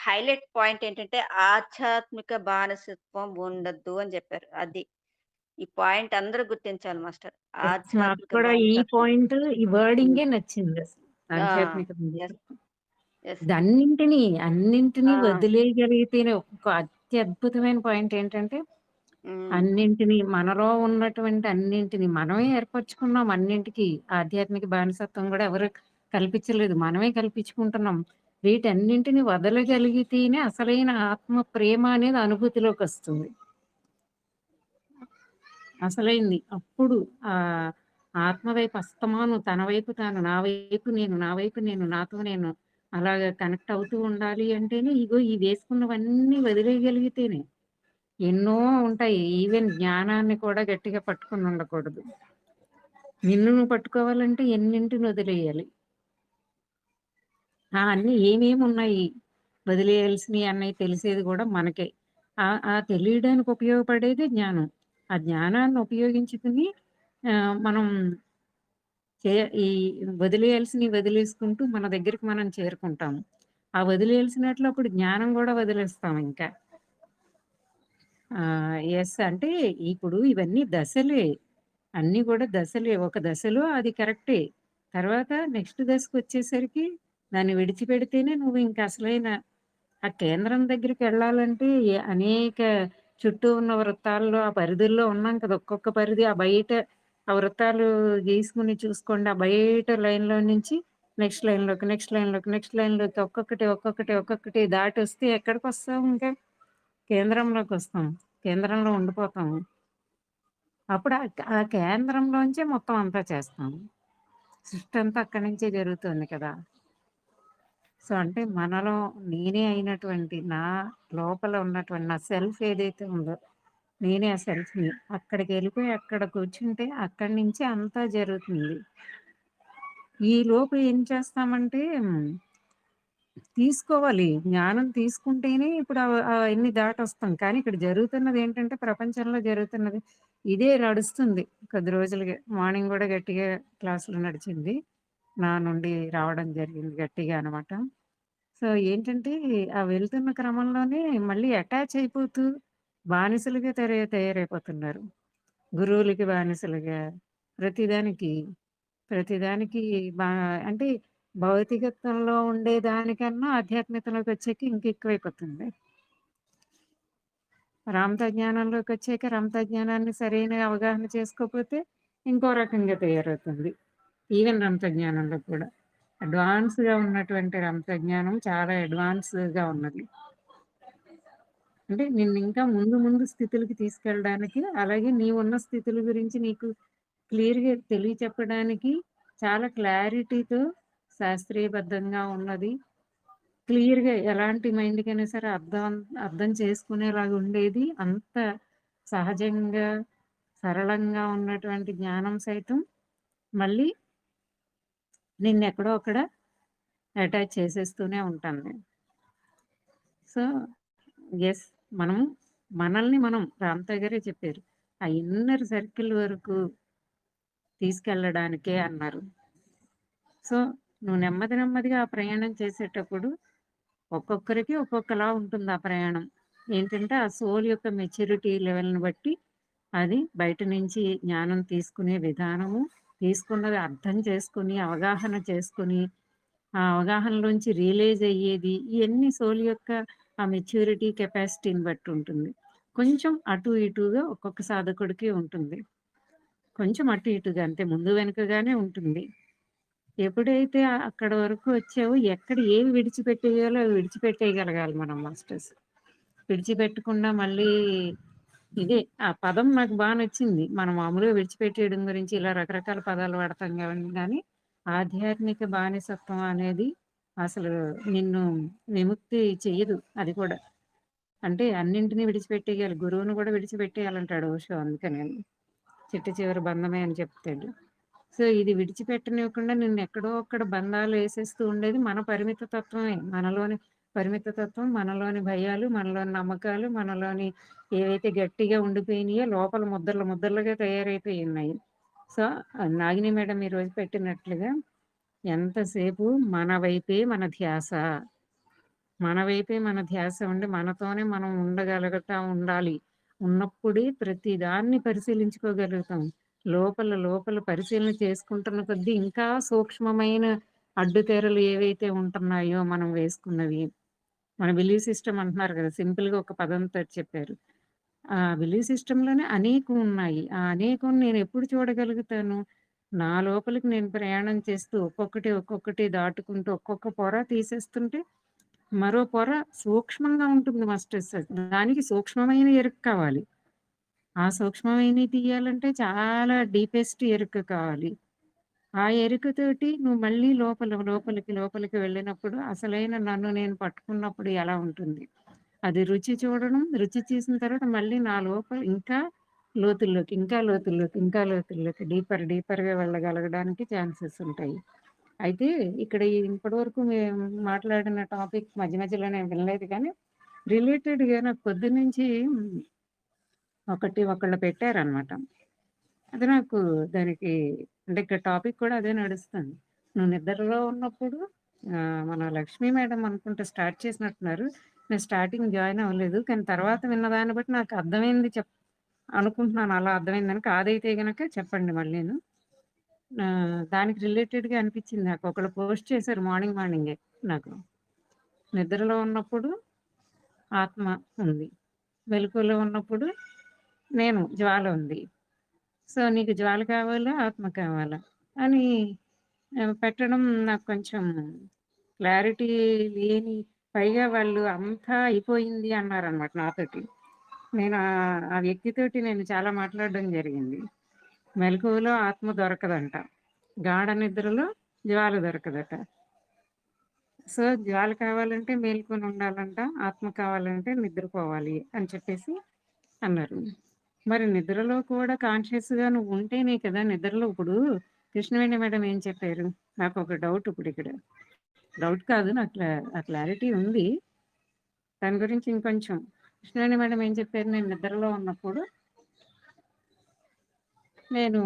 Highlight point ఏంటంటే ఆధ్యాత్మిక బానిసత్వం ఉండద్దు అని చెప్పారు. అది. ఈ పాయింట్ అందరూ గుర్తించాలి మాస్టర్. ఆధ్యాత్మిక కూడా ఈ. పాయింట్ ఈ. వర్డింగే! ఆధ్యాత్మిక. ఇదన్నింటిని, అన్నింటిని ఆ! వదిలేయగలిగితేనే ఒక అత్యద్భుతమైన పాయింట్ ఏంటంటే. అన్నింటిని మనలో ఉన్నటువంటి అన్నింటిని మనమే ఏర్పరచుకున్నాం అన్నింటికి. ఆధ్యాత్మిక బానిసత్వం గూడా ఎవరు కల్పించలేదు. మనమే కల్పించుకుంటున్నాం. వీటన్నింటిని వదలగలిగితేనే అసలైన ఆత్మ ప్రేమ అనేది అనుభూతిలోకి వస్తుంది అసలైంది. అప్పుడు ఆ ఆత్మ వైపు తన వైపు తాను, నా వైపు నేను, నా వైపు నేను, నాతో నేను అలాగా కనెక్ట్ అవుతూ ఉండాలి అంటేనే ఇగో ఈ వేసుకున్నవన్నీ వదిలేయగలిగితేనే. ఎన్నో ఉంటాయి. ఈవెన్ జ్ఞానాన్ని కూడా గట్టిగా పట్టుకుని ఉండకూడదు. నిన్ను నువ్వు పట్టుకోవాలంటే ఎన్నింటిని వదిలేయాలి. ఆ! ఏమేమి ఉన్నాయి వదిలేయాల్సినవి అన్నయి తెలిసేది కూడా మనకే. ఆ తెలియడానికి ఉపయోగపడేది జ్ఞానం. ఆ జ్ఞానాన్ని ఉపయోగించుకుని మనం చే ఈ వదిలేయాల్సినవి వదిలేసుకుంటూ మన దగ్గరికి మనం చేరుకుంటాము. ఆ వదిలేయాల్సినట్లు అప్పుడు జ్ఞానం కూడా వదిలేస్తాం ఇంకా. ఎస్ అంటే ఇప్పుడు ఇవన్నీ దశలే. అన్నీ కూడా దశలే. ఒక దశలో అది కరెక్టే. తర్వాత నెక్స్ట్ దశకు వచ్చేసరికి దాన్ని విడిచిపెడితేనే నువ్వు ఇంక అసలైన ఆ కేంద్రం దగ్గరికి వెళ్ళాలంటే అనేక చుట్టూ ఉన్న వృత్తాల్లో, ఆ పరిధుల్లో ఉన్నాం కదా! ఒక్కొక్క పరిధి ఆ బయట ఆ వృత్తాలు గీసుకుని చూసుకోండి. ఆ బయట లైన్‌లో నుంచి నెక్స్ట్ లైన్‌లోకి, నెక్స్ట్ లైన్‌లోకి, నెక్స్ట్ లైన్‌లోకి ఒక్కొక్కటి, ఒక్కొక్కటి, ఒక్కొక్కటి దాటి వస్తే ఎక్కడికి వస్తాం ఇంకా? కేంద్రంలోకి వస్తాం కేంద్రంలో ఉండిపోతాం. అప్పుడు ఆ ఆ కేంద్రంలోంచే మొత్తం అంతా చేస్తాం. సృష్టంతా అక్కడి నుంచే జరుగుతుంది కదా! సో, అంటే మనలో నేనే అయినటువంటి నా లోపల ఉన్నటువంటి నా సెల్ఫ్ ఏదైతే ఉందో, నేనే ఆ సెల్ఫ్‌ని. అక్కడికెళ్ళిపోయి అక్కడ కూర్చుంటే అక్కడి నుంచే అంతా జరుగుతుంది. ఈ లోపు ఏం చేస్తామంటే తీసుకోవాలి. జ్ఞానం తీసుకుంటేనే ఇప్పుడు అవన్నీ దాటొస్తాం. కానీ ఇక్కడ జరుగుతున్నది ఏంటంటే ప్రపంచంలో జరుగుతున్నది ఇదే నడుస్తుంది కొద్ది రోజులుగా. మార్నింగ్ కూడా గట్టిగా క్లాస్‌లో నడిచింది. నా నుండి రావడం జరిగింది గట్టిగా అనమాట. సో, ఏంటంటే ఆ వెళ్తున్న క్రమంలోనే మళ్ళీ అటాచ్ అయిపోతూ బానిసలుగా తరే తయారైపోతున్నారు. గురువులకి బానిసలుగా, ప్రతిదానికి, ప్రతిదానికి బా అంటే భౌతికత్వంలో ఉండేదానికన్నా ఆధ్యాత్మికతలోకొచ్చాక ఇంకెక్కువైపోతుంది. రామతా జ్ఞానంలోకొచ్చాక రమతా జ్ఞానాన్ని సరైన అవగాహన చేసుకోకపోతే ఇంకో రకంగా తయారవుతుంది. ఈవెన్ రంతజ్ఞానంలో కూడా. అడ్వాన్స్‌గా ఉన్నటువంటి రమతా జ్ఞానం చాలా అడ్వాన్స్‌గా ఉన్నది. అంటే నిన్నింకా ముందు ముందు స్థితులకి తీసుకెళ్ళడానికి, అలాగే నీ ఉన్న స్థితుల గురించి నీకు క్లియర్‌గా తెలియచెప్పడానికి చాలా క్లారిటీతో శాస్త్రీయబద్ధంగా ఉన్నది. క్లియర్‌గా ఎలాంటి మైండ్‌కైనా సరే అర్థం అర్థం చేసుకునేలాగా ఉండేది. అంత సహజంగా, సరళంగా ఉన్నటువంటి జ్ఞానం సైతం మళ్ళీ నిన్నెక్కడో అక్కడ అటాచ్ చేసేస్తూనే ఉంటుంది సో, ఎస్ మనం మనల్ని మనం రామతా గారే చెప్పారు. ఆ ఇన్నర్ సర్కిల్ వరకు తీసుకెళ్ళడానికే అన్నారు. సో, నువ్వు నెమ్మది నెమ్మదిగా ఆ ప్రయాణం చేసేటప్పుడు ఒక్కొక్కరికి ఒక్కొక్కలా ఉంటుంది ఆ ప్రయాణం. ఏంటంటే ఆ సోల్ యొక్క మెచ్యూరిటీ లెవెల్‌ని బట్టి అది బయట నుంచి జ్ఞానం తీసుకునే విధానము, తీసుకున్నది అర్థం చేసుకొని, అవగాహన చేసుకొని, ఆ అవగాహనలోంచి రియలైజ్ అయ్యేది ఇవన్నీ సోల్ యొక్క ఆ మెచ్యూరిటీ కెపాసిటీని బట్టి ఉంటుంది. కొంచెం అటు ఇటుగా ఒక్కొక్క సాధకుడికి ఉంటుంది. కొంచెం అటు ఇటుగా అంతే ముందు వెనుకగానే ఉంటుంది. ఎప్పుడైతే అక్కడ వరకు వచ్చావో ఎక్కడ ఏవి విడిచిపెట్టేయాలో అవి విడిచిపెట్టేయగలగాలి మనం మాస్టర్స్. విడిచిపెట్టకుండా మళ్ళీ ఇదే ఆ పదం నాకు బాగా నచ్చింది. మనం మామూలుగా విడిచిపెట్టేయడం గురించి ఇలా రకరకాల పదాలు వాడతాం కాబట్టి కానీ ఆధ్యాత్మిక బానిసత్వం అనేది అసలు నిన్ను విముక్తి చెయ్యదు అది కూడా. అంటే అన్నింటిని విడిచిపెట్టేయాలి. గురువుని కూడా విడిచిపెట్టేయాలంటాడు ఓషో అందుకని. చిట్ట చివరి బంధమే అని చెప్తాడు. సో, ఇది విడిచిపెట్టనివ్వకుండా నిన్నెక్కడో అక్కడ బంధాలేసేస్తూ ఉండేది మన పరిమిత తత్వమే. మనలోని పరిమిత తత్వం, మనలోని భయాలు, మనలోని నమ్మకాలు, మనలోని ఏవైతే గట్టిగా ఉండిపోయినాయో లోపల ముద్దలు ముద్దలుగా తయారైపోయి ఉన్నాయి. సో, నాగిని మేడం ఈరోజు పెట్టినట్లుగా ఎంతసేపు మన వైపే మన ధ్యాస. మన వైపే మన ధ్యాస ఉండి, మనతోనే మనం ఉండగలుగుతా ఉండాలి. ఉన్నప్పుడే ప్రతి దాన్ని పరిశీలించుకోగలుగుతాం. లోపల, లోపల పరిశీలన చేసుకుంటున్న కొద్దీ ఇంకా సూక్ష్మమైన అడ్డుతెరలు ఏవైతే ఉంటున్నాయో మనం వేసుకున్నవి. మన బిలీవ్ సిస్టమ్ అంటున్నారు కదా! సింపుల్‌గా ఒక పదంతో చెప్పారు. ఆ బిలీవ్ సిస్టంలోనే అనేకం ఉన్నాయి. ఆ అనేకం నేను ఎప్పుడు చూడగలుగుతాను? నా లోపలికి నేను ప్రయాణం చేస్తూ ఒక్కొక్కటి, ఒక్కొక్కటి దాటుకుంటూ ఒక్కొక్క పొర తీసేస్తుంటే, మరో పొర సూక్ష్మంగా ఉంటుంది మాస్టర్స్. దానికి సూక్ష్మమైన ఎరుక కావాలి. ఆ సూక్ష్మమైనవి తీయాలంటే చాలా డీపెస్ట్ ఎరుక కావాలి. ఆ ఎరుకతోటి నువ్వు మళ్ళీ లోపల, లోపలికి, లోపలికి వెళ్ళినప్పుడు అసలైన నన్ను నేను పట్టుకున్నప్పుడు ఎలా ఉంటుంది? అది రుచి చూడడం, రుచి చూసిన తర్వాత మళ్ళీ నా లోపల ఇంకా లోతుల్లోకి, ఇంకా లోతుల్లోకి, ఇంకా లోతుల్లోకి డీపర్, డీపర్‌గా వెళ్ళగలగడానికి ఛాన్సెస్ ఉంటాయి. అయితే ఇక్కడ ఇప్పటివరకు మేము మాట్లాడిన టాపిక్ మధ్య మధ్యలోనే వినలేదు కానీ, రిలేటెడ్‌గా నాకు పొద్దున్నుంచి ఒకటి ఒకళ్ళు పెట్టారనమాట. అది నాకు దానికి అంటే ఇక్కడ టాపిక్ కూడా అదే నడుస్తుంది. నువ్వు నిద్రలో ఉన్నప్పుడు మన లక్ష్మీ మేడం అనుకుంటే స్టార్ట్ చేసినట్టున్నారు. నేను స్టార్టింగ్ జాయిన్ అవ్వలేదు. కానీ తర్వాత విన్న దాన్ని బట్టి నాకు అర్థమైంది చెప్ అనుకుంటున్నాను అలా అర్థమైందని. కాదైతే గనక చెప్పండి మళ్ళీ నేను దానికి రిలేటెడ్‌గా అనిపించింది నాకు. ఒకళ్ళు పోస్ట్ చేశారు మార్నింగ్ మార్నింగే నాకు. నిద్రలో ఉన్నప్పుడు ఆత్మ ఉంది. మెలకువలో ఉన్నప్పుడు నేను జ్వాల ఉంది. సో, నీకు జ్వాల కావాలా? ఆత్మ కావాలా? అని పెట్టడం నాకు కొంచెం క్లారిటీ లేని పైగా వాళ్ళు అంతా అయిపోయింది అన్నారనమాట నాతోటి. నేను ఆ వ్యక్తితోటి నేను చాలా మాట్లాడడం జరిగింది. మెలకువలో ఆత్మ దొరకదంట. గాఢ నిద్రలో జ్వాల దొరకదట. సో, జ్వాల కావాలంటే మేలుకొని ఉండాలంట. ఆత్మ కావాలంటే నిద్రపోవాలి అని చెప్పేసి అన్నారు. మరి నిద్రలో కూడా కాన్షియస్‌గా నువ్వు ఉంటేనే కదా! నిద్రలో ఇప్పుడు కృష్ణవేణి మేడం ఏం చెప్పారు? నాకు ఒక డౌట్ ఇప్పుడు ఇక్కడ డౌట్ కాదు నాకు ఆ క్లారిటీ ఉంది. దాని గురించి ఇంకొంచెం కృష్ణవేణి మేడం ఏం చెప్పారు? నేను నిద్రలో ఉన్నప్పుడు నేను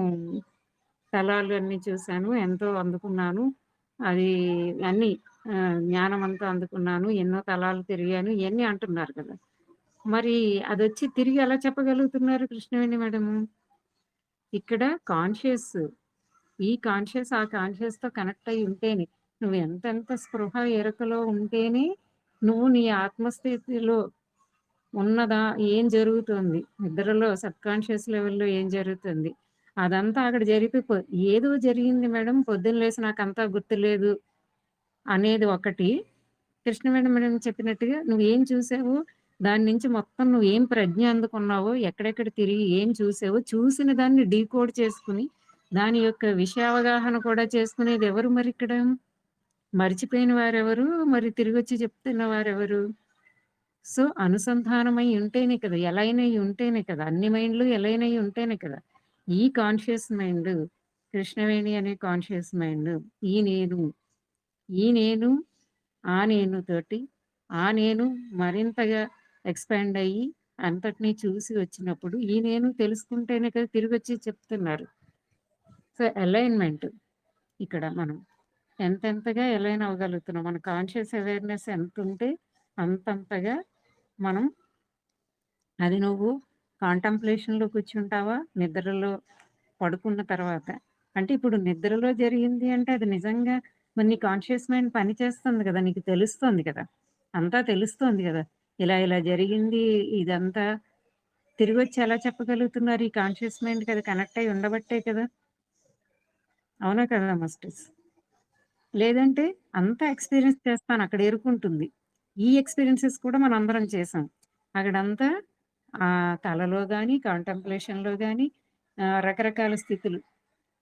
స్థలాలు అన్నీ చూసాను. ఎంతో అందుకున్నాను. అది అన్నీ జ్ఞానం అంతా అందుకున్నాను. ఎన్నో తలాలు తిరిగాను. ఇవన్నీ అంటున్నారు కదా! మరి అది వచ్చి తిరిగి ఎలా చెప్పగలుగుతున్నారు కృష్ణవేణి మేడము? ఇక్కడ కాన్షియస్ ఈ కాన్షియస్ ఆ కాన్షియస్‌తో కనెక్ట్ అయి ఉంటేనే, నువ్వు ఎంతెంత స్పృహ ఎరుకలో ఉంటేనే, నువ్వు నీ ఆత్మస్థితిలో ఉన్నదా? ఏం జరుగుతుంది? నిద్రలో సబ్‌కాన్షియస్ లెవెల్‌లో ఏం జరుగుతుంది? అదంతా అక్కడ జరిగిపో ఏదో జరిగింది మేడం పొద్దున్న లేసి నాకంతా గుర్తులేదు అనేది ఒకటి. కృష్ణ మేడం మేడం చెప్పినట్టుగా నువ్వేం చూసావు దాని నుంచి మొత్తం నువ్వు ఏం ప్రజ్ఞ అందుకున్నావో, ఎక్కడెక్కడ తిరిగి ఏం చూసావో, చూసిన దాన్ని డీకోడ్ చేసుకుని దాని యొక్క విషయావగాహన కూడా చేసుకునేది ఎవరు మరి ఇక్కడ మరిచిపోయిన వారెవరు? మరి తిరిగి వచ్చి చెప్తున్న వారెవరు? సో, అనుసంధానమై ఉంటేనే కదా! ఎలైన్ ఉంటేనే కదా! అన్ని మైండ్‌లు ఎలైన్ ఉంటేనే కదా! ఈ కాన్షియస్ మైండ్, కృష్ణవేణి అనే కాన్షియస్ మైండ్, ఈ నేను, ఈ నేను, ఆ నేను తోటి, ఆ నేను మరింతగా ఎక్స్‌పాండ్ అయ్యి అంతటిని చూసి వచ్చినప్పుడు, ఈ నేను తెలుసుకుంటేనే కదా తిరిగొచ్చి చెప్తున్నారు. సో, అలైన్‌మెంట్ ఇక్కడ మనం. ఎంతెంతగా ఎలైన్ అవ్వగలుగుతున్నాం. మన కాన్షియస్ అవేర్‌నెస్ ఎంత ఉంటే అంతంతగా మనం అది నువ్వు కాంటంప్లేషన్‌లో కూర్చుంటావా? నిద్రలో పడుకున్న తర్వాత. అంటే ఇప్పుడు నిద్రలో జరిగింది అంటే అది నిజంగా మరి నీ కాన్షియస్ మైండ్ పని చేస్తుంది కదా! నీకు తెలుస్తోంది కదా! అంతా తెలుస్తోంది కదా! ఇలా ఇలా జరిగింది ఇదంతా తిరిగి వచ్చి ఎలా చెప్పగలుగుతున్నారు? ఈ కాన్షియస్ మైండ్‌కి అది కనెక్ట్ అయ్యి ఉండబట్టే కదా! అవునా కదా మాస్టర్స్? లేదంటే అంతా ఎక్స్‌పీరియన్స్ చేస్తాను అక్కడ ఎరుకుంటుంది. ఈ ఎక్స్‌పీరియన్సెస్ కూడా మనం అందరం చేసాం. అక్కడంతా ఆ కలలో కానీ కాంటంప్లేషన్‌లో కానీ రకరకాల స్థితులు.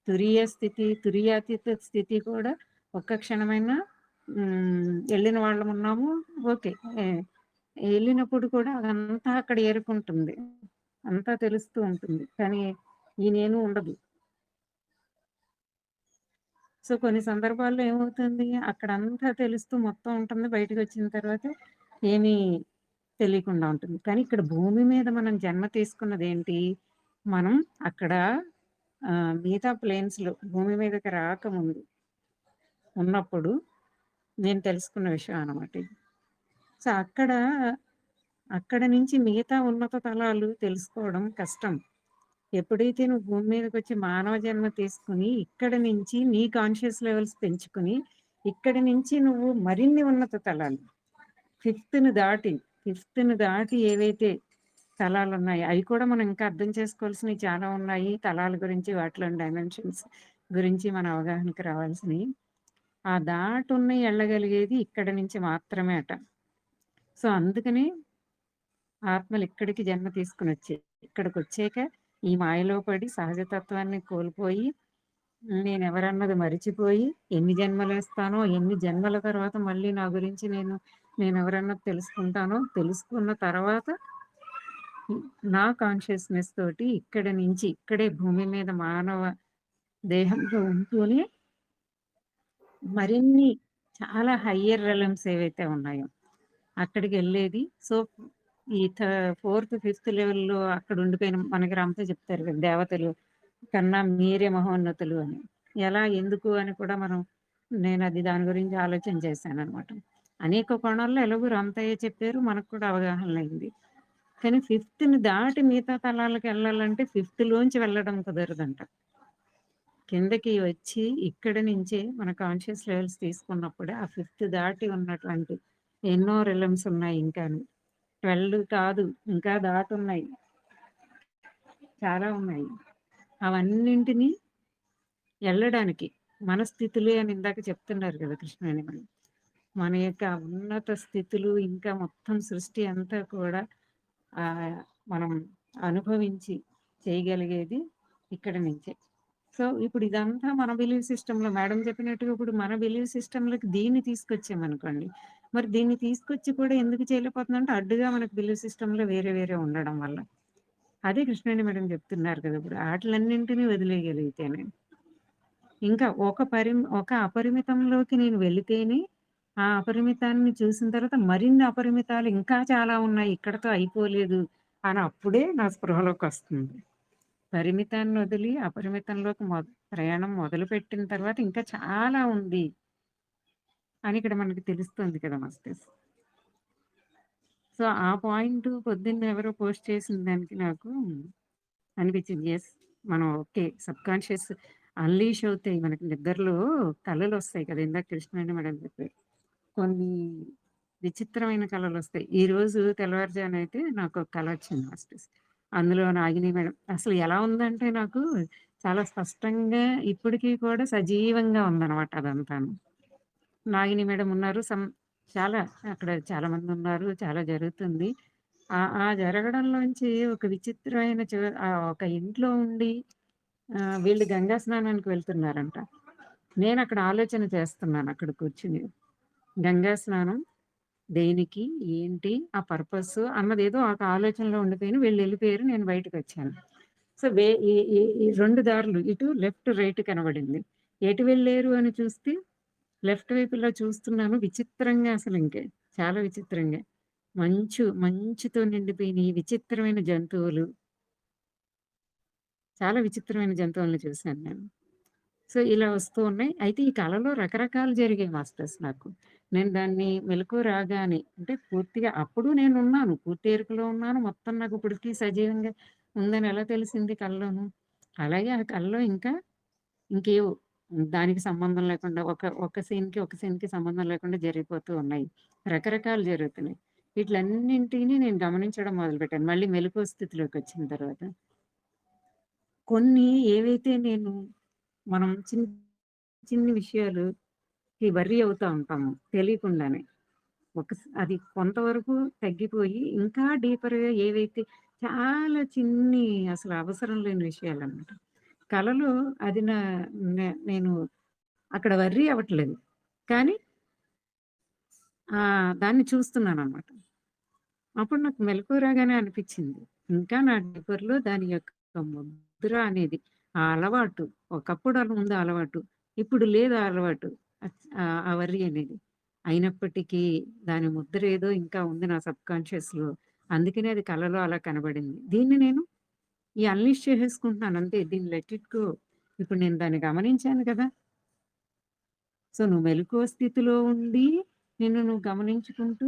తురియ స్థితి, తురియాతీత స్థితి కూడా ఒక్క క్షణమైనా వెళ్ళిన వాళ్ళం ఉన్నాము ఓకే. వెళ్ళినప్పుడు కూడా అదంతా అక్కడ ఏరుకుంటుంది అంతా తెలుస్తూ ఉంటుంది. కానీ ఈ నేను ఉండదు. సో, కొన్ని సందర్భాల్లో ఏమవుతుంది? అక్కడంతా తెలుస్తూ మొత్తం ఉంటుంది. బయటకొచ్చిన తర్వాత ఏమీ తెలియకుండా ఉంటుంది. కానీ ఇక్కడ భూమి మీద మనం జన్మ తీసుకున్నదేంటి? మనం అక్కడ మిగతా ప్లేన్స్‌లో భూమి మీదకి రాకముందు ఉన్నప్పుడు నేను తెలుసుకున్న విషయం అనమాట సో, అక్కడ అక్కడ నుంచి మిగతా ఉన్నత తలాలు తెలుసుకోవడం కష్టం. ఎప్పుడైతే నువ్వు భూమి మీదకొచ్చి మానవ జన్మ తీసుకుని ఇక్కడ నుంచి నీ కాన్షియస్ లెవెల్స్ పెంచుకొని, ఇక్కడి నుంచి నువ్వు మరిన్ని ఉన్నత తలాలు ఫిఫ్త్‌ని దాటి, ఫిఫ్త్‌ని దాటి ఏవైతే తలాలున్నాయి, అవి కూడా మనం ఇంకా అర్థం చేసుకోవాల్సినవి చాలా ఉన్నాయి. తలాల గురించి, వాటిలోని డైమెన్షన్స్ గురించి మన అవగాహనకి రావాల్సినవి ఆ దాటున్న వెళ్ళగలిగేది ఇక్కడి నుంచి మాత్రమే అట. సో, అందుకని ఆత్మలు ఇక్కడికి జన్మ తీసుకొనొచ్చాయి. ఇక్కడికొచ్చాక ఈ మాయలో పడి సహజతత్వాన్ని కోల్పోయి, నేనెవరన్నది మరిచిపోయి, ఎన్ని జన్మలేస్తానో, ఎన్ని జన్మల తర్వాత మళ్ళీ నా గురించి నేను నేనెవరన్నది తెలుసుకుంటానో, తెలుసుకున్న తర్వాత నా కాన్షియస్‌నెస్ తోటి ఇక్కడ నుంచి, ఇక్కడే భూమి మీద మానవ దేహంలో ఉంటూనే మరిన్ని చాలా హయ్యర్ రెలమ్స్ ఏవైతే ఉన్నాయో, అక్కడికి వెళ్ళేది. సో, ఈ ఫోర్త్, ఫిఫ్త్ లెవెల్‌లో అక్కడ ఉండిపోయిన మనకి రామతో చెప్తారు కదా! దేవతలు కన్నా మీరే మహోన్నతులు అని. ఎలా, ఎందుకు అని కూడా మనం నేను అది దాని గురించి ఆలోచన చేశాను అనమాట అనేక కోణాల్లో ఎలాగో రామతయ్య చెప్పారు. మనకు కూడా అవగాహన అయింది కానీ ఫిఫ్త్‌ని దాటి మిగతా తలాలకెళ్ళాలంటే ఫిఫ్త్‌లోంచి వెళ్ళడం కుదరదంట. కిందకి వచ్చి ఇక్కడ నుంచే మన కాన్షియస్ లెవెల్స్ తీసుకున్నప్పుడే ఆ ఫిఫ్త్ దాటి ఉన్నటువంటి ఎన్నో రిలమ్స్ ఉన్నాయి ఇంకాను. 12 కాదు ఇంకా దాటున్నాయి. చాలా ఉన్నాయి. అవన్నింటిని వెళ్ళడానికి మన స్థితులే అని ఇందాక చెప్తున్నారు కదా! కృష్ణుని మనం మన యొక్క ఉన్నత స్థితులు ఇంకా మొత్తం సృష్టి అంతా కూడా ఆ మనం అనుభవించి చేయగలిగేది ఇక్కడ నుంచే. సో, ఇప్పుడు ఇదంతా మన బిలీవ్ సిస్టమ్‌లో మేడం చెప్పినట్టుగా ఇప్పుడు మన బిలీవ్ సిస్టమ్‌లోకి దీన్ని తీసుకొచ్చామనుకోండి. మరి దీన్ని తీసుకొచ్చి కూడా ఎందుకు చేయలేకపోతుందంటే అడ్డుగా మనకు బిల్లు సిస్టంలో వేరే వేరే ఉండడం వల్ల. అదే కృష్ణవేణి మేడం చెప్తున్నారు కదా! ఇప్పుడు ఆటిలన్నింటిని వదిలేయగలిగితేనే. ఇంకా ఒక పరి ఒక అపరిమితంలోకి నేను వెళితేనే, ఆ అపరిమితాన్ని చూసిన తర్వాత మరిన్ని అపరిమితాలు ఇంకా చాలా ఉన్నాయి. ఇక్కడతో అయిపోలేదు అని అప్పుడే నా స్పృహలోకి వస్తుంది పరిమితాన్ని వదిలి అపరిమితంలోకి మొ ప్రయాణం మొదలుపెట్టిన తర్వాత ఇంకా చాలా ఉంది. అని ఇక్కడ మనకి తెలుస్తుంది కదా! మాస్టర్స్. సో, ఆ పాయింట్ పొద్దున్న ఎవరో పోస్ట్ చేసిన దానికి నాకు అనిపించింది. ఎస్ మనం ఓకే. సబ్‌కాన్షియస్ అన్‌లీష్ అవుతాయి. మనకి నిద్రలో వస్తాయి కదా! ఇందాక కృష్ణవేణి మేడం చెప్పారు. కొన్ని విచిత్రమైన కళలు వస్తాయి ఈ రోజు తెల్లవారుజాను అయితే నాకు ఒక కళ వచ్చింది మాస్టర్స్. అందులో నాగిని మేడం అసలు ఎలా ఉందంటే నాకు చాలా స్పష్టంగా ఇప్పటికీ కూడా సజీవంగా ఉందన్నమాట అదంతాను. నాగిని మేడం ఉన్నారు. సమ్ చాలా అక్కడ చాలా మందున్నారు. చాలా జరుగుతుంది. ఆ ఆ జరగడంలోంచి ఒక విచిత్రమైన ఒక ఇంట్లో ఉండి వీళ్ళు గంగా స్నానానికి వెళ్తున్నారంట. అక్కడ ఆలోచన చేస్తున్నాను అక్కడ కూర్చుని గంగా స్నానం దేనికి? ఏంటి? ఆ పర్పస్ అన్నదేదో ఒక ఆలోచనలో ఉండిపోయిన వీళ్ళు వెళ్ళిపోయారు నేను బయటకు వచ్చాను సో, వే ఈ రెండు దారులు ఇటు లెఫ్ట్, రైట్ కనబడింది. ఎటు వెళ్ళారు అని చూస్తే లెఫ్ట్ వైపు ఇలా చూస్తున్నాను. విచిత్రంగా అసలు ఇంకే చాలా విచిత్రంగా. మంచు, మంచుతో నిండిపోయిన ఈ విచిత్రమైన జంతువులు. చాలా విచిత్రమైన జంతువులను చూశాను నేను. సో, ఇలా వస్తూ ఉన్నాయి. అయితే ఈ కలలో రకరకాలు జరిగాయి మాస్టర్స్ నాకు. నేను దాన్ని మెలకు రాగానే అంటే పూర్తిగా అప్పుడు నేను ఉన్నాను పూర్తి ఎరుకలో ఉన్నాను. మొత్తం నాకు ఇప్పటికి సజీవంగా ఉందని ఎలా తెలిసింది కళ్ళలోను అలాగే ఆ కళ్ళలో ఇంకా ఇంకేవో దానికి సంబంధం లేకుండా ఒక ఒక సీన్‌కి, ఒక సీన్‌కి సంబంధం లేకుండా జరిగిపోతూ ఉన్నాయి. రకరకాలు జరుగుతున్నాయి. వీటిలన్నింటిని నేను గమనించడం మొదలుపెట్టాను. మళ్ళీ మెలకువ స్థితిలోకొచ్చిన తర్వాత. కొన్ని ఏవైతే నేను మనం చిన్న చిన్ని విషయాలుకి వర్రీ అవుతూ ఉంటాము తెలియకుండానే. ఒక అది కొంతవరకు తగ్గిపోయి ఇంకా డీపర్‌గా ఏవైతే చాలా చిన్ని అసలు అవసరం లేని విషయాలు అన్నమాట కళలు అది నా నే నేను అక్కడ వర్రీ అవ్వట్లేదు. కానీ దాన్ని చూస్తున్నాను అనమాట అప్పుడు నాకు మెలకువ రాగానే ఇంకా నా డీపర్‌లో దాని యొక్క ముద్ర అనేది, ఆ అలవాటు ఒకప్పుడు అలా ఉంది ఆ అలవాటు. ఇప్పుడు లేదు ఆ అలవాటు. ఆ వర్రీ అనేది. అయినప్పటికీ దాని ముద్ర ఏదో ఇంకా ఉంది నా సబ్ కాన్షియస్లో అందుకనే అది కళలో అలా కనబడింది. దీన్ని నేను ఈ అన్లిస్ట్ చేసేసుకుంటున్నాను అంతే. దీన్ని లెట్ ఇట్ గో. ఇప్పుడు నేను దాన్ని గమనించాను కదా! సో, నువ్వు మెలకువ స్థితిలో ఉండి నిన్ను నువ్వు గమనించుకుంటూ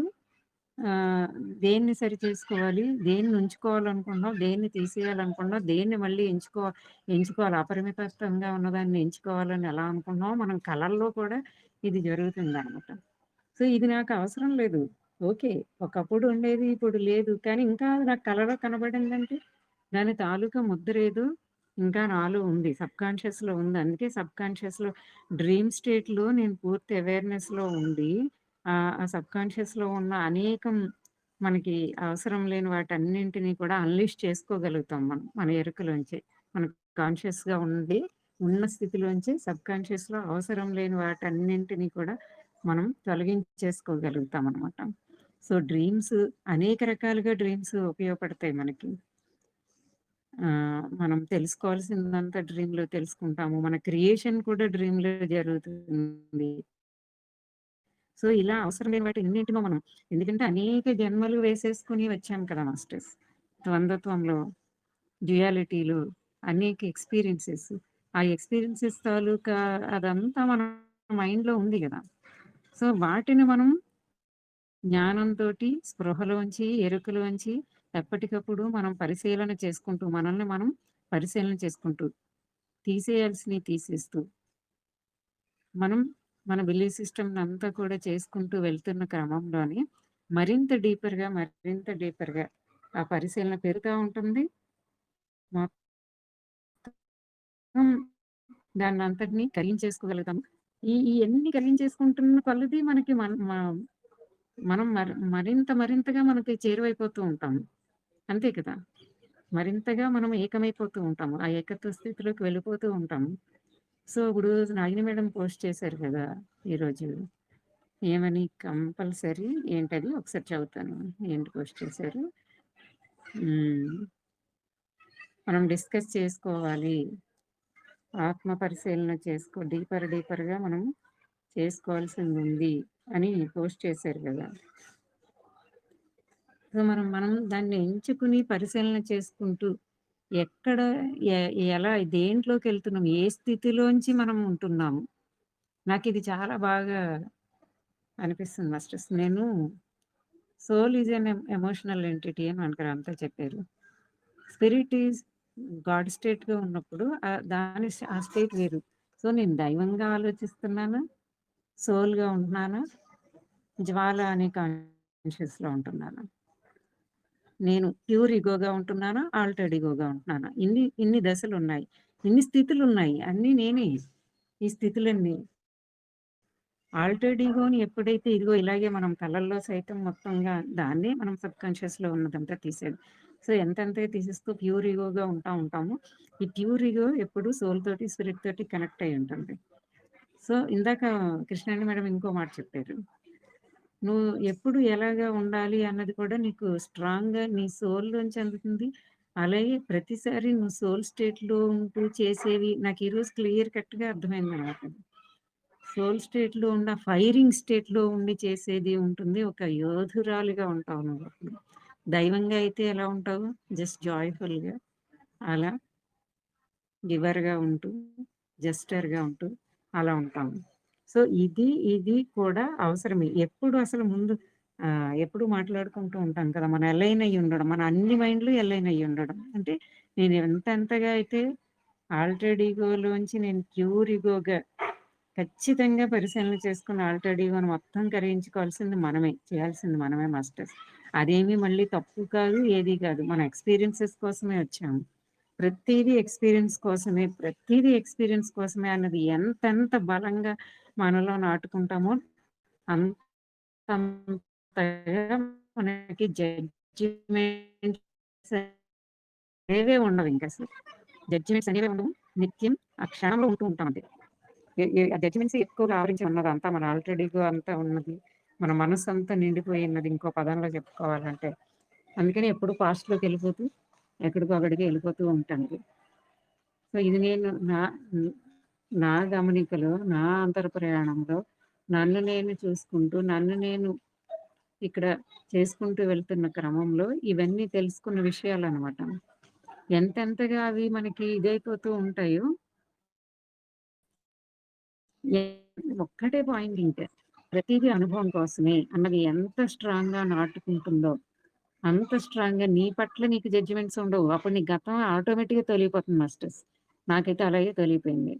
దేన్ని సరి చేసుకోవాలి? దేన్ని ఉంచుకోవాలనుకుంటున్నావు? దేన్ని తీసేయాలనుకున్నావు దేన్ని మళ్ళీ ఎంచుకో ఎంచుకోవాలి అపరిమితంగా ఉన్నదాన్ని ఎంచుకోవాలని ఎలా అనుకున్నావు మనం కళల్లో కూడా ఇది జరుగుతుంది అనమాట సో, ఇది నాకు అవసరం లేదు. ఓకే. ఒకప్పుడు ఉండేది ఇప్పుడు లేదు. కానీ ఇంకా నాకు కళలో కనబడిందంటే, దాని తాలూకా ముద్రేదో ఇంకా నాలో ఉంది. సబ్ కాన్షియస్లో ఉంది. అందుకే సబ్ కాన్షియస్లో డ్రీమ్ స్టేట్‌లో నేను పూర్తి అవేర్‌నెస్‌లో ఉండి ఆ సబ్ కాన్షియస్లో ఉన్న అనేకం మనకి అవసరం లేని వాటన్నింటిని కూడా అన్‌లీష్ చేసుకోగలుగుతాం మనం. మన ఎరుకలోంచి. మన కాన్షియస్‌గా ఉండి, ఉన్న స్థితిలోంచి సబ్‌కాన్షియస్‌లో అవసరం లేని వాటన్నింటిని కూడా మనం తొలగించేసుకోగలుగుతాం అనమాట సో, డ్రీమ్స్ అనేక రకాలుగా డ్రీమ్స్ ఉపయోగపడతాయి మనకి. ఆహ్, మనం తెలుసుకోవాల్సిందంతా డ్రీమ్‌లో తెలుసుకుంటాము. మన క్రియేషన్ కూడా డ్రీమ్‌లో జరుగుతుంది. సో, ఇలా అవసరం లేని వాటి ఎన్నింటినో మనం ఎందుకంటే అనేక జన్మలు వేసేసుకొని వచ్చాం కదా మాస్టర్స్. ద్వంద్వత్వంలో, డ్యుయాలిటీలో అనేక ఎక్స్‌పీరియన్సెస్. ఆ ఎక్స్‌పీరియన్సెస్ తాలూకా అదంతా మన మైండ్‌లో ఉంది గదా! సో, వాటిని మనం జ్ఞానంతోటి, స్పృహలోంచి, ఎరుకలోంచి ఎప్పటికప్పుడు మనం పరిశీలన చేసుకుంటూ, మనల్ని మనం పరిశీలన చేసుకుంటూ, తీసేయాల్సినవి తీసేస్తూ మనం మన బిలీఫ్ సిస్టమ్‌నంతా కూడా చేసుకుంటూ వెళ్తున్న క్రమంలోని మరింత డీపర్‌గా, మరింత డీపర్‌గా ఆ పరిశీలన పెరుగుతా ఉంటుంది. మొత్తం అంతటినీ కలిగించేసుకోగలుగుతాం ఈ ఇవన్నీ కలిగించేసుకుంటున్న కొలది మనకి మన మనం మరింత మరింతగా మనకి చేరువైపోతూ ఉంటాము. అంతే కదా! మరింతగా మనం ఏకమైపోతూ ఉంటాము. ఆ ఏకత్వ స్థితిలోకి వెళ్ళిపోతూ ఉంటాము. సో, ఇప్పుడు నాగిని మేడం పోస్ట్ చేశారు కదా! ఈరోజు. ఏమని కంపల్సరీ ఏంటది ఒకసారి చదువుతాను. ఏంటి పోస్ట్ చేశారు? మనం డిస్కస్ చేసుకోవాలి. ఆత్మ పరిశీలన చేసుకో డీపర్ డీపర్‌గా మనం చేసుకోవాల్సింది ఉంది అని పోస్ట్ చేశారు కదా సో, మనం మనం దాన్ని ఎంచుకుని పరిశీలన చేసుకుంటూ ఎక్కడ ఎలా దేంట్లోకి వెళ్తున్నాం ఏ స్థితిలోంచి మనం ఉంటున్నాము? నాకు ఇది చాలా బాగా అనిపిస్తుంది మాస్టర్స్. నేను soul is an emotional entity అని మనకంతా చెప్పారు. స్పిరిట్ ఈజ్ గాడ్ స్టేట్‌గా ఉన్నప్పుడు దాని ఆ స్టేట్ వేరు. సో, నేను దైవంగా ఆలోచిస్తున్నాను సోల్‌గా ఉంటున్నానా? జ్వాల అనే కాన్షియస్‌లో ఉంటున్నాను నేను ప్యూర్ ఇగోగా ఉంటున్నానా? ఆల్టర్డ్ ఇగోగా ఉంటున్నానా? ఇన్ని ఇన్ని దశలు ఉన్నాయి ఇన్ని స్థితులు ఉన్నాయి అన్నీ నేనే. ఈ స్థితులన్నీ. ఆల్టర్డ్ ఇగోని ఎప్పుడైతే ఇదిగో ఇలాగే మనం కలల్లో సైతం మొత్తంగా దాన్నే మనం సబ్ కాన్షియస్లో ఉన్నదంతా తీసేది. సో, ఎంతెంతే తీసేస్తూ ప్యూర్ ఇగోగా ఉంటా ఉంటామో, ఈ ప్యూర్ ఇగో ఎప్పుడు సోల్ తోటి, స్పిరిట్ తోటి కనెక్ట్ అయి ఉంటుంది. సో, ఇందాక కృష్ణాని మేడం ఇంకో మాట చెప్పారు. నువ్వు ఎప్పుడు ఎలాగా ఉండాలి అన్నది కూడా నీకు స్ట్రాంగ్‌గా నీ సోల్‌లోంచి అందుతుంది. అలాగే ప్రతిసారి నువ్వు సోల్ స్టేట్‌లో ఉంటూ చేసేవి నాకు ఈరోజు క్లియర్ కట్‌గా అర్థమైందనమాట. సోల్ స్టేట్‌లో ఉన్న ఫైరింగ్ స్టేట్‌లో ఉండి చేసేది ఉంటుంది. ఒక యోధురాలుగా ఉంటావు నువ్వప్పుడు. దైవంగా అయితే ఎలా ఉంటావు? జస్ట్ జాయ్‌ఫుల్‌గా అలా గివర్‌గా ఉంటూ, జస్టర్‌గా ఉంటూ అలా ఉంటాము. సో, ఇది ఇది కూడా అవసరమే. ఎప్పుడు అసలు ముందు ఎప్పుడు మాట్లాడుకుంటూ ఉంటాం కదా! మనం ఎలైన్ అయ్యి ఉండడం. మన అన్ని మైండ్‌లు ఎలైన్ అయ్యి ఉండడం. అంటే నేను ఎంతెంతగా అయితే ఆల్టర్డ్ ఈగోలోంచి నేను ప్యూర్ ఈగోగా ఖచ్చితంగా పరిశీలన చేసుకుని ఆల్టర్డ్ ఈగోని మొత్తం కరిగించుకోవాల్సింది మనమే. చేయాల్సింది మనమే మాస్టర్స్. అదేమీ మళ్ళీ తప్పు కాదు, ఏది కాదు. మన ఎక్స్‌పీరియన్సెస్ కోసమే వచ్చాము. ప్రతిదీ ఎక్స్‌పీరియన్స్ కోసమే, ప్రతిదీ ఎక్స్‌పీరియన్స్ కోసమే అన్నది ఎంతెంత బలంగా మనలో నాటుకుంటామో అంత మనకి జడ్జిమెంట్స్ అనేవే అసలు జడ్జిమెంట్స్ అనేవే ఉండవు. నిత్యం ఆ క్షణంలో ఉంటూ ఉంటాం ఆ జడ్జిమెంట్స్ ఎక్కువగా ఆవరించి ఉన్నదంతా మన ఆల్రెడీగా అంతా ఉన్నది. మన మనసు అంతా నిండిపోయి ఉన్నది ఇంకో పదంలో చెప్పుకోవాలంటే. అందుకని ఎప్పుడు పాస్ట్‌లోకెళ్ళిపోతూ ఎక్కడికో అక్కడికి వెళ్ళిపోతూ ఉంటాను. సో, ఇది నేను నా నా గమనికలో, నా అంతర ప్రయాణంలో నన్ను నేను చూసుకుంటూ, నన్ను నేను ఇక్కడ చేసుకుంటూ వెళ్తున్న క్రమంలో ఇవన్నీ తెలుసుకున్న విషయాలు అనమాట ఎంతెంతగా అవి మనకి ఇదైపోతూ ఉంటాయో ఒక్కటే పాయింట్ ఇంకా ప్రతిదీ అనుభవం కోసమే అన్నది ఎంత స్ట్రాంగ్గా నాటుకుంటుందో, అంత స్ట్రాంగ్గా నీ పట్ల నీకు జడ్జిమెంట్స్ ఉండవు. అప్పుడు నీ గతం ఆటోమేటిక్‌గా తొలగిపోతుంది మాస్టర్స్. నాకైతే అలాగే తొలగిపోయింది.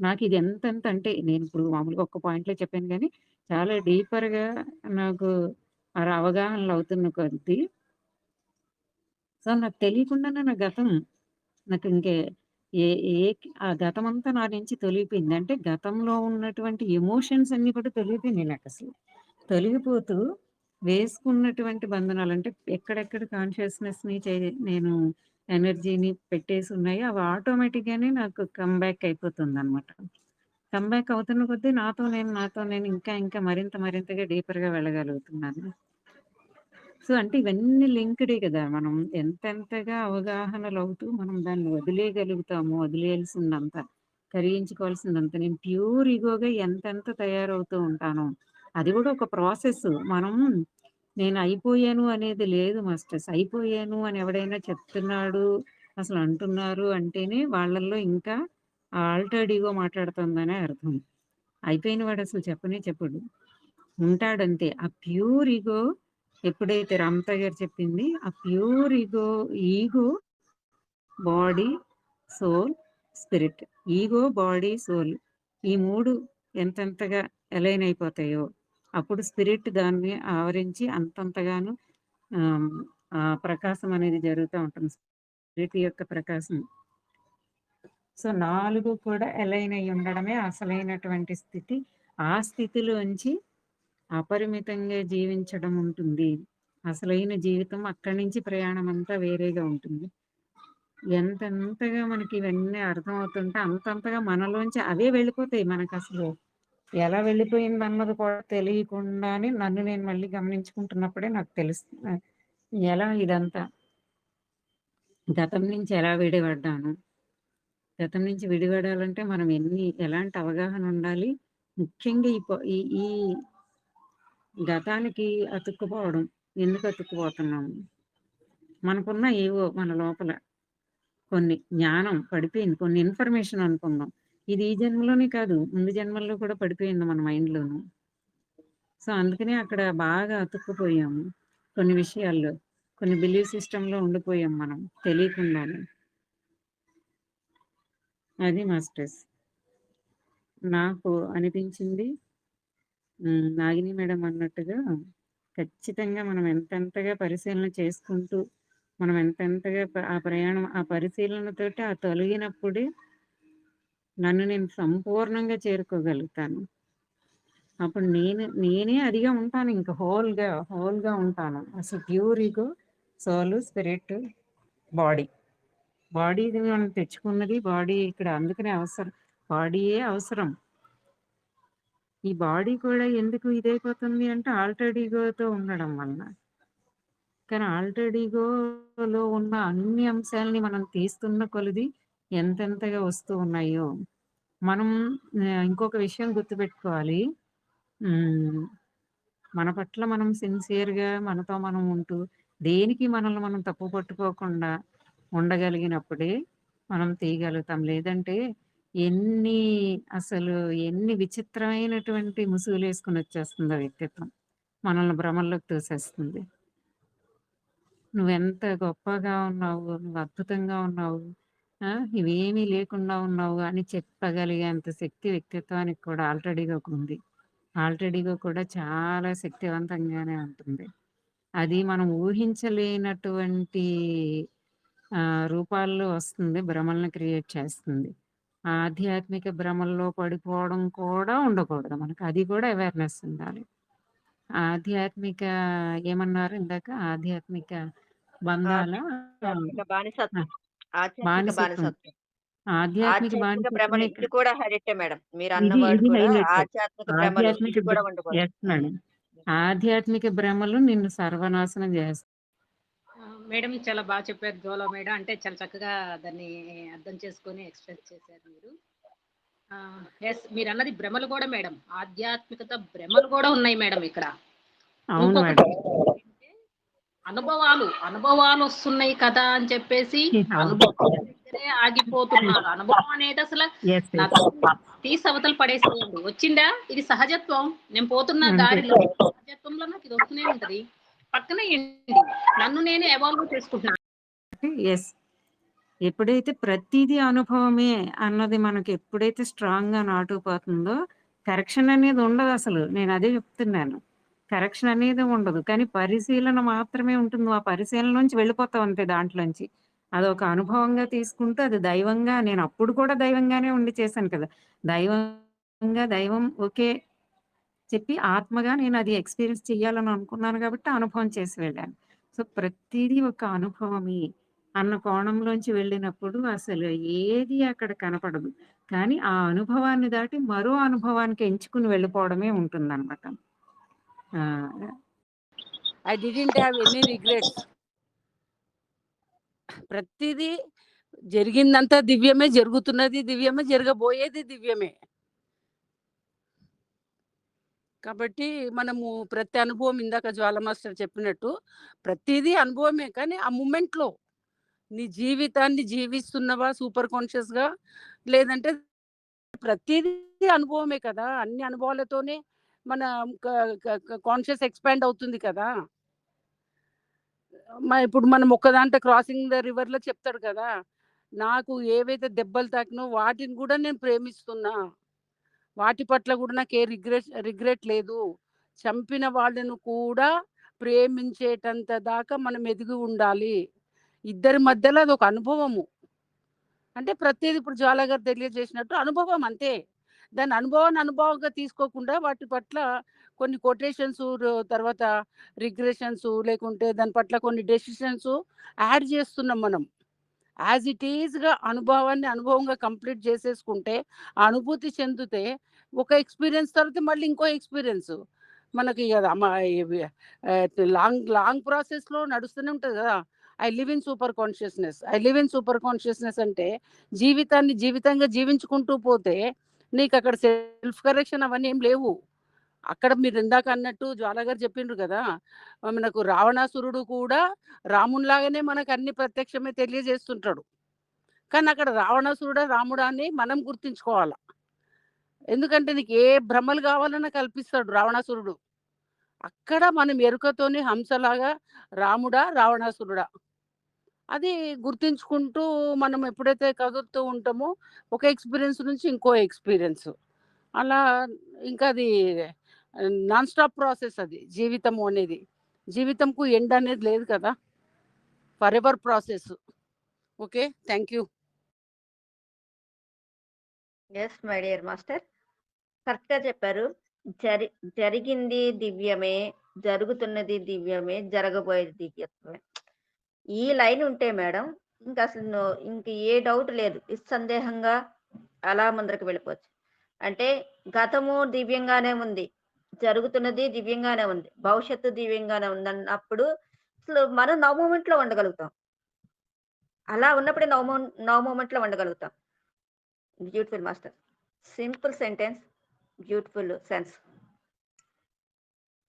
నాకు ఇది ఎంతెంత అంటే నేను ఇప్పుడు మామూలుగా ఒక్క పాయింట్‌లో చెప్పాను కానీ చాలా డీపర్‌గా నాకు ఆ అవగాహనలు అవుతున్న కొద్దీ సో, నాకు తెలియకుండానే నా గతం నాకు ఇంకే ఏ ఏ ఆ గతం అంతా నా నుంచి తొలగిపోయింది. అంటే గతంలో ఉన్నటువంటి ఎమోషన్స్ అన్ని కూడా తొలిగిపోయినాయి నాకు అసలు తొలగిపోతూ వేసుకున్నటువంటి బంధనాలు అంటే ఎక్కడెక్కడ కాన్షియస్‌నెస్‌ని చే నేను ఎనర్జీని పెట్టేసి ఉన్నాయి అవి ఆటోమేటిక్‌గానే నాకు కంబ్యాక్ అయిపోతుంది అనమాట కంబ్యాక్ అవుతున్న కొద్దీ నాతో నేను, నాతో నేను ఇంకా ఇంకా మరింత మరింతగా డీపర్‌గా వెళ్ళగలుగుతున్నాను. సో, అంటే ఇవన్నీ లింక్‌డే కదా! మనం ఎంతెంతగా అవగాహనలు అవుతూ మనం దాన్ని వదిలేయగలుగుతామో, వదిలేయాల్సిందంత, కరిగించుకోవాల్సిందంత నేను ప్యూర్ ఇగోగా ఎంతెంత తయారవుతూ ఉంటాను అది కూడా ఒక ప్రాసెస్. మనం నేను అయిపోయాను అనేది లేదు మాస్టర్స్. అయిపోయాను అని ఎవడైనా చెప్తున్నాడు, అసలు అంటున్నారు అంటేనే వాళ్ళల్లో ఇంకా ఆల్టర్డ్ ఈగో మాట్లాడుతుందనే అర్థం. అయిపోయిన వాడు అసలు చెప్పనే చెప్పడు. ఉంటాడంతే. ఆ ప్యూర్ ఇగో ఎప్పుడైతే రమత గారు చెప్పింది, ఆ pure ego ego, body, soul, spirit. Ego, body, soul ఈ మూడు ఎంతెంతగా ఎలైన్ అయిపోతాయో, అప్పుడు స్పిరిట్ దాన్ని ఆవరించి అంతంతగాను ఆ ప్రకాశం అనేది జరుగుతూ ఉంటుంది. స్పిరిట్ యొక్క ప్రకాశం. సో, నాలుగు కూడా అలైన్ అయ్యి ఉండడమే అసలైనటువంటి స్థితి. ఆ స్థితిలోంచి అపరిమితంగా జీవించడం ఉంటుంది. అసలైన జీవితం అక్కడి నుంచి ప్రయాణం అంతా వేరేగా ఉంటుంది. ఎంతెంతగా మనకి ఇవన్నీ అర్థమవుతుంటే అంతంతగా మనలోంచి అవే వెళ్ళిపోతాయి. మనకు అసలు ఎలా వెళ్ళిపోయిందన్నది కూడా తెలియకుండానే నన్ను నేను మళ్ళీ గమనించుకుంటున్నప్పుడే నాకు తెలుస్తుంది. ఎలా ఇదంతా గతం నుంచి ఎలా విడిపడ్డాను. గతం నుంచి విడిపడాలంటే మనం ఎన్ని ఎలాంటి అవగాహన ఉండాలి. ముఖ్యంగా ఈ ఈ ఈ గతానికి అతుక్కుపోవడం. ఎందుకు అతుక్కుపోతున్నాము? మనకున్న ఏవో మన లోపల కొన్ని జ్ఞానం పడిపోయింది. కొన్ని ఇన్ఫర్మేషన్ అనుకుందాం. ఇది ఈ జన్మలోనే కాదు, ముందు జన్మల్లో కూడా పడిపోయింది మన మైండ్‌లోను. సో, అందుకనే అక్కడ బాగా అతుక్కుపోయాము. కొన్ని విషయాల్లో. కొన్ని బిలీవ్ సిస్టంలో ఉండిపోయాం మనం తెలియకుండానే. అది మాస్టర్స్. నాకు అనిపించింది నాగిని మేడం అన్నట్టుగా ఖచ్చితంగా మనం ఎంతెంతగా పరిశీలన చేసుకుంటూ, మనం ఎంతెంతగా ఆ ప్రయాణం ఆ పరిశీలనతోటి ఆ తొలగినప్పుడే నన్ను నేను సంపూర్ణంగా చేరుకోగలుగుతాను. అప్పుడు నేను నేనే అదిగా ఉంటాను ఇంకా హోల్‌గా, హోల్‌గా ఉంటాను. అసలు pure ego, soul, spirit, body. Body మనం తెచ్చుకున్నది బాడీ ఇక్కడ అందుకనే అవసరం. బాడీయే అవసరం. ఈ బాడీ కూడా ఎందుకు ఇదైపోతుంది అంటే ఆల్టర్డ్ ఇగోతో ఉండడం వలన. కానీ ఆల్టర్డ్ ఈగోలో ఉన్న అన్ని అంశాలని మనం తీస్తున్న కొలది ఎంతెంతగా వస్తూ ఉన్నాయో, మనం ఇంకొక విషయం గుర్తుపెట్టుకోవాలి. మన పట్ల మనం సిన్సియర్‌గా మనతో మనం ఉంటూ, దేనికి మనల్ని మనం తప్పు పట్టుకోకుండా ఉండగలిగినప్పుడే మనం తీయగలుగుతాం. లేదంటే ఎన్ని అసలు ఎన్ని విచిత్రమైనటువంటి ముసుగులు వేసుకుని ముసుగులేసుకొనొచ్చేస్తుందో వ్యక్తిత్వం. మనల్ని భ్రమల్లోకి తోసేస్తుంది. నువ్వెంత గొప్పగా ఉన్నావు, నువ్వు అద్భుతంగా ఉన్నావు, ఇవేమీ లేకుండా ఉన్నావు అని చెప్పగలిగేంత శక్తి వ్యక్తిత్వానికి కూడా ఆల్రెడీగా ఉంది ఆల్రెడీగా కూడా చాలా శక్తివంతంగానే ఉంటుంది. అది మనం ఊహించలేనటువంటి రూపాల్లో వస్తుంది. భ్రమలను క్రియేట్ చేస్తుంది. ఆధ్యాత్మిక భ్రమల్లో పడిపోవడం కూడా ఉండకూడదు మనకు. అది కూడా అవేర్‌నెస్ ఉండాలి. ఆధ్యాత్మిక ఏమన్నారు ఇందాక? ఆధ్యాత్మిక బంధాల ఆధ్యాత్మిక! బానిసత్వం. ఇది కూడా హైలైటే మేడం. వర్డ్ ఇది కూడా. ఆధ్యాత్మిక భ్రమలు ఆధ్యాత్మిక ఇది భ్ర కూడా ఉండకూడదు. Yes madam. ఆధ్యాత్మిక భ్రమలు నిన్ను సర్వనాశనం చేస్తాయి. మేడం చాలా బా చెప్పారు జోలా మేడం. అంటే చాలా చక్కగా దాన్ని అర్థం చేసుకొని ఎక్స్‌ప్రెస్ చేశారు మీరు. ఆహ్, యెస్ మీరన్నది భ్రమలు కూడా మేడం. ఆధ్యాత్మికత భ్రమలు కూడా ఉన్నాయి మేడం ఇక్కడ. అవును మేడం. ఏంటంటే అనుభవాలు, అనుభవాలొస్తున్నాయి కదా! అని చెప్పేసి. అనుభవాల అక్కడే ఆగిపోతున్నారు. అనుభవం అనేది అసలు తీసి అవతలు పడేసేయండి. వచ్చిందా? ఇది సహజత్వం. నేను పోతున్న. దారిలో సహజత్వంలో నాకు ఇది వస్తూనే ఉంటది. పక్కనే నన్ను నేను ఎవాల్వ్ చేసుకుంటున్నాను ఎస్ ఎప్పుడైతే ప్రతిదీ అనుభవమే అన్నది మనకి ఎప్పుడైతే స్ట్రాంగ్గా నాటుకుపోతుందో కరెక్షన్ అనేది ఉండదు అసలు. నేను అదే చెప్తున్నాను. కరెక్షన్ అనేది ఉండదు. కానీ పరిశీలన మాత్రమే ఉంటుంది. ఆ పరిశీలన నుంచి వెళ్ళిపోతాం అంతే దాంట్లోంచి. అదొక అనుభవంగా తీసుకుంటూ అది దైవంగా నేను అప్పుడు కూడా దైవంగానే ఉండి చేశాను కదా. దైవంగా దైవం ఓకే చెప్పి ఆత్మగా నేను అది ఎక్స్పీరియన్స్ చేయాలని అనుకున్నాను కాబట్టి అనుభవం చేసి వెళ్ళాను. సో ప్రతిదీ ఒక అనుభవమే. అన్న కోణంలోంచి వెళ్ళినప్పుడు అసలు ఏది అక్కడ కనపడదు. కానీ ఆ అనుభవాన్ని దాటి మరో అనుభవానికి ఎంచుకుని వెళ్ళిపోవడమే ఉంటుందన్నమాట. ఆ, I didn't have any regrets ప్రతిదీ జరిగిందంతా దివ్యమే జరుగుతున్నది దివ్యమే జరగబోయేది దివ్యమే. కాబట్టి మనము ప్రతి అనుభవం ఇందాక జ్వాల మాస్టర్ చెప్పినట్టు ప్రతిదీ అనుభవమే కానీ ఆ మూమెంట్లో నీ జీవితాన్ని జీవిస్తున్నవా సూపర్ కాన్షియస్గా? లేదంటే ప్రతిదీ అనుభవమే కదా అన్ని అనుభవాలతోనే మన కాన్షియస్ ఎక్స్పాండ్ అవుతుంది కదా. ఇప్పుడు మనం ఒక్కదాంట్లో క్రాసింగ్ ద రివర్లో చెప్తాడు కదా నాకు ఏవైతే దెబ్బలు తాకినో వాటిని కూడా నేను ప్రేమిస్తున్నా. వాటి పట్ల కూడా నాకు ఏ రిగ్రెట్ రిగ్రెట్ లేదు. చంపిన వాళ్ళను కూడా ప్రేమించేటంత దాకా మనం ఎదిగి ఉండాలి. ఇద్దరి మధ్యలో అది ఒక అనుభవము. అంటే ప్రతిదీ ఇప్పుడు జ్వాల గారు తెలియజేసినట్టు అనుభవం అంతే. దాని అనుభవాన్ని అనుభవంగా తీసుకోకుండా వాటి పట్ల కొన్ని కొటేషన్స్ తర్వాత రిగ్రెషన్స్ లేకుంటే దాని పట్ల కొన్ని డెసిషన్స్ యాడ్ చేస్తున్నాం మనం. యాజ్ ఇట్ ఈజ్గా అనుభవాన్ని అనుభవంగా కంప్లీట్ చేసేసుకుంటే అనుభూతి చెందితే ఒక ఎక్స్పీరియన్స్ తర్వాత మళ్ళీ ఇంకో ఎక్స్పీరియన్స్. మనకి లాంగ్ లాంగ్ ప్రాసెస్లో నడుస్తూనే ఉంటుంది కదా. I live in super consciousness. I live in super consciousness అంటే జీవితాన్ని జీవితంగా జీవించుకుంటూ పోతే నీకు అక్కడ సెల్ఫ్ కరెక్షన్ అవన్నీ ఏం లేవు. అక్కడ మీరు ఇందాక అన్నట్టు జ్వాల గారు చెప్పిండ్రు కదా మనకు రావణాసురుడు కూడా రామునిలాగానే మనకు అన్ని ప్రత్యక్షమే తెలియజేస్తుంటాడు. కానీ అక్కడ రావణాసురుడా రాముడా అని మనం గుర్తించుకోవాలి? ఎందుకంటే నీకు ఏ భ్రమలు కావాలన్నా కల్పిస్తాడు రావణాసురుడు. అక్కడ మనం ఎరుకతోని హంసలాగా రాముడా రావణాసురుడా. అది గుర్తించుకుంటూ మనం ఎప్పుడైతే కదులుతూ ఉంటామో ఒక ఎక్స్పీరియన్స్ నుంచి ఇంకో ఎక్స్పీరియన్స్. అలా ఇంకా అది నాన్ స్టాప్ ప్రాసెస్ అది జీవితము అనేది. జీవితంకు ఎండ్ అనేది లేదు కదా. Forever process. Okay thank you. Yes my dear master కరెక్ట్గా చెప్పారు. జరి జరిగింది దివ్యమే జరుగుతున్నది దివ్యమే జరగబోయేది దివ్యత్వమే. ఈ లైన్ ఉంటే మేడం ఇంకా అసలు ఇంక ఏ డౌట్ లేదు. నిస్సందేహంగా అలా ముందరకు వెళ్ళిపోవచ్చు. అంటే గతము దివ్యంగానే ఉంది జరుగుతున్నది దివ్యంగానే ఉంది భవిష్యత్తు దివ్యంగానే ఉంది అన్నప్పుడు అసలు మనం నవ్ మూమెంట్లో ఉండగలుగుతాం. అలా ఉన్నప్పుడే నవ్ నవ్ మూమెంట్లో ఉండగలుగుతాం. Beautiful master. Simple sentence beautiful sense.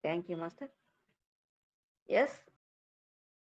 Thank you master. Yes.